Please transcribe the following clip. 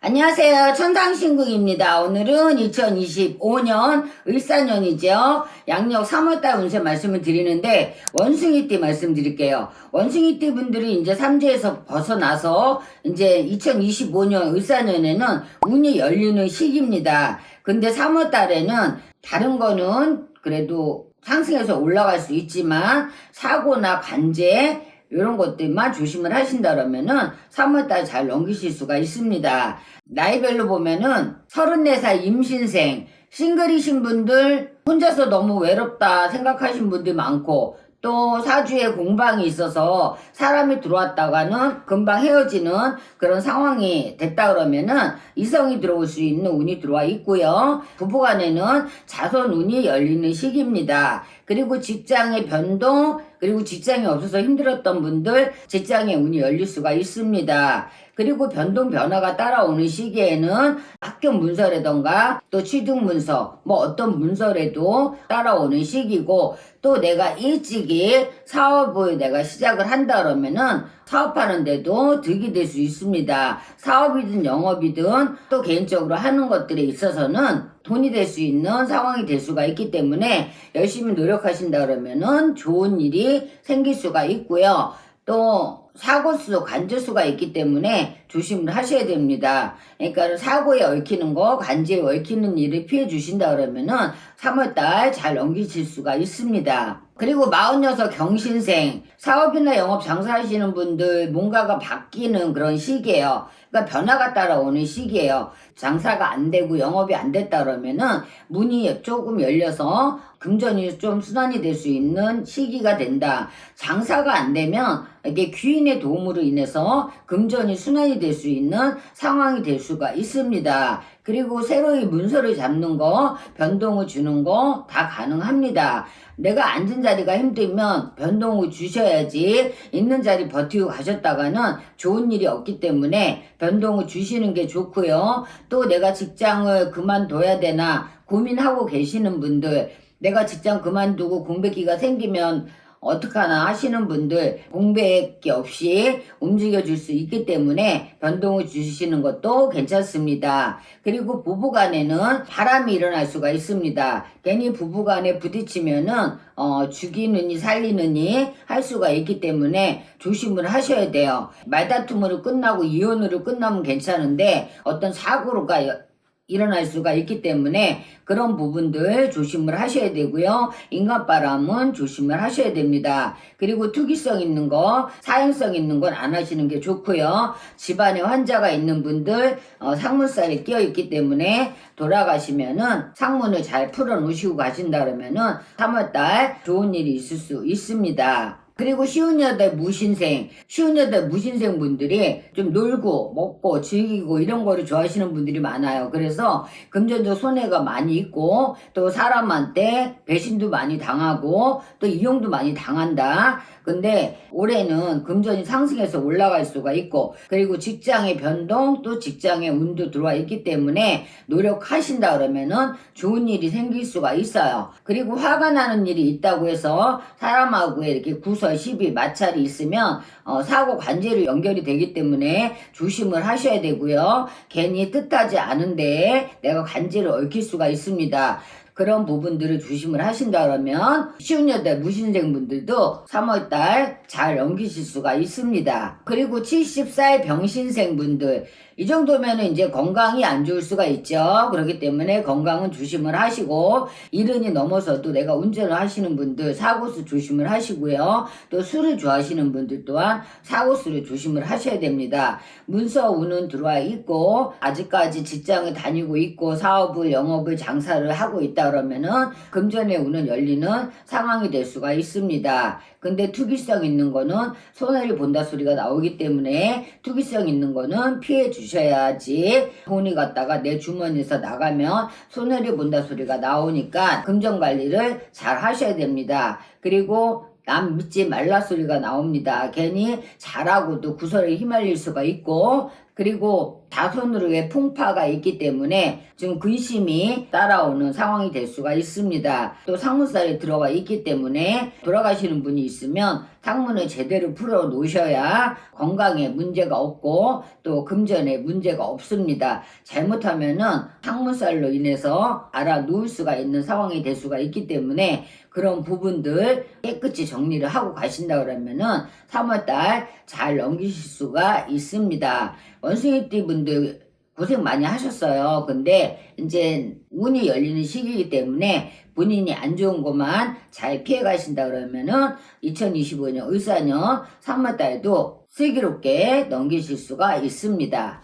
안녕하세요. 천상신궁입니다. 오늘은 2025년 을사년이죠. 양력 3월달 운세 말씀을 드리는데 원숭이띠 말씀드릴게요. 원숭이띠 분들이 이제 삼재에서 벗어나서 이제 2025년 을사년에는 운이 열리는 시기입니다. 근데 3월달에는 다른 거는 그래도 상승해서 올라갈 수 있지만 사고나 관제 이런 것들만 조심을 하신다 그러면은 3월달 잘 넘기실 수가 있습니다. 나이별로 보면은 34살 임신생, 싱글이신 분들 혼자서 너무 외롭다 생각하신 분들 많고 또 사주에 공방이 있어서 사람이 들어왔다가는 금방 헤어지는 그런 상황이 됐다 그러면은 이성이 들어올 수 있는 운이 들어와 있고요. 부부간에는 자손 운이 열리는 시기입니다. 그리고 직장의 변동, 그리고 직장이 없어서 힘들었던 분들 직장의 운이 열릴 수가 있습니다. 그리고 변동 변화가 따라오는 시기에는 학교 문서라던가 또 취득 문서 뭐 어떤 문서라도 따라오는 시기고 또 내가 일찍이 사업을 내가 시작을 한다 그러면은 사업하는데도 득이 될 수 있습니다. 사업이든 영업이든 또 개인적으로 하는 것들에 있어서는 돈이 될 수 있는 상황이 될 수가 있기 때문에 열심히 노력하신다 그러면은 좋은 일이 생길 수가 있고요. 또 사고수, 관제수가 있기 때문에 조심을 하셔야 됩니다. 그러니까 사고에 얽히는 거, 관제에 얽히는 일을 피해 주신다 그러면은 3월달 잘 넘기실 수가 있습니다. 그리고 46 경신생, 사업이나 영업 장사하시는 분들 뭔가가 바뀌는 그런 시기예요. 그러니까 변화가 따라오는 시기예요. 장사가 안 되고 영업이 안 됐다 그러면은 문이 조금 열려서 금전이 좀 순환이 될 수 있는 시기가 된다. 장사가 안 되면 이게 귀인의 도움으로 인해서 금전이 순환이 될 수 있는 상황이 될 수가 있습니다. 그리고 새로이 문서를 잡는 거, 변동을 주는 거 다 가능합니다. 내가 앉은 자리가 힘들면 변동을 주셔야지 있는 자리 버티고 가셨다가는 좋은 일이 없기 때문에 변동을 주시는 게 좋고요. 또 내가 직장을 그만둬야 되나 고민하고 계시는 분들 내가 직장 그만두고 공백기가 생기면 어떡하나 하시는 분들 공백기 없이 움직여 줄 수 있기 때문에 변동을 주시는 것도 괜찮습니다. 그리고 부부간에는 바람이 일어날 수가 있습니다. 괜히 부부간에 부딪히면은 어, 죽이느니 살리느니 할 수가 있기 때문에 조심을 하셔야 돼요. 말다툼으로 끝나고 이혼으로 끝나면 괜찮은데 어떤 사고가 일어날 수가 있기 때문에 그런 부분들 조심을 하셔야 되고요. 인간바람은 조심을 하셔야 됩니다. 그리고 투기성 있는 거, 사행성 있는 건 안 하시는 게 좋고요. 집안에 환자가 있는 분들 어, 상문살이 끼어 있기 때문에 돌아가시면은 상문을 잘 풀어 놓으시고 가신다 그러면은 3월달 좋은 일이 있을 수 있습니다. 그리고 쉬운 여덟 무신생, 쉬운 여덟 무신생 분들이 좀 놀고 먹고 즐기고 이런 거를 좋아하시는 분들이 많아요. 그래서 금전적 손해가 많이 있고 또 사람한테 배신도 많이 당하고 또 이용도 많이 당한다. 근데 올해는 금전이 상승해서 올라갈 수가 있고 그리고 직장의 변동 또 직장의 운도 들어와 있기 때문에 노력하신다 그러면은 좋은 일이 생길 수가 있어요. 그리고 화가 나는 일이 있다고 해서 사람하고 이렇게 구설 시비 마찰이 있으면 어, 사고 관제로 연결이 되기 때문에 조심을 하셔야 되고요. 괜히 뜻하지 않은데 내가 관제를 얽힐 수가 있습니다. 그런 부분들을 조심을 하신다 그러면 쉬운 여덟 무신생 분들도 3월달 잘 넘기실 수가 있습니다. 그리고 70살 병신생 분들 이 정도면 이제 건강이 안 좋을 수가 있죠. 그렇기 때문에 건강은 조심을 하시고 이른이 넘어서도 내가 운전을 하시는 분들 사고수 조심을 하시고요. 또 술을 좋아하시는 분들 또한 사고수를 조심을 하셔야 됩니다. 문서 운은 들어와 있고 아직까지 직장을 다니고 있고 사업을 영업을 장사를 하고 있다 그러면은 금전의 운은 열리는 상황이 될 수가 있습니다. 근데 투기성 있는 거는 손해를 본다 소리가 나오기 때문에 투기성 있는 거는 피해 주셔야지 돈이 갔다가 내 주머니에서 나가면 손해를 본다 소리가 나오니까 금전 관리를 잘 하셔야 됩니다. 그리고 남 믿지 말라 소리가 나옵니다. 괜히 잘하고도 구설에 휘말릴 수가 있고 그리고 다손으로의 풍파가 있기 때문에 좀 근심이 따라오는 상황이 될 수가 있습니다. 또 상문살이 들어가 있기 때문에 돌아가시는 분이 있으면 상문을 제대로 풀어 놓으셔야 건강에 문제가 없고 또 금전에 문제가 없습니다. 잘못하면은 상문살로 인해서 알아 누울 수가 있는 상황이 될 수가 있기 때문에 그런 부분들 깨끗이 정리를 하고 가신다 그러면은 3월달 잘 넘기실 수가 있습니다. 원숭이띠 분들 고생 많이 하셨어요. 근데 이제 운이 열리는 시기이기 때문에 본인이 안 좋은 것만 잘 피해 가신다 그러면은 2025년 을사년 3월달에도 슬기롭게 넘기실 수가 있습니다.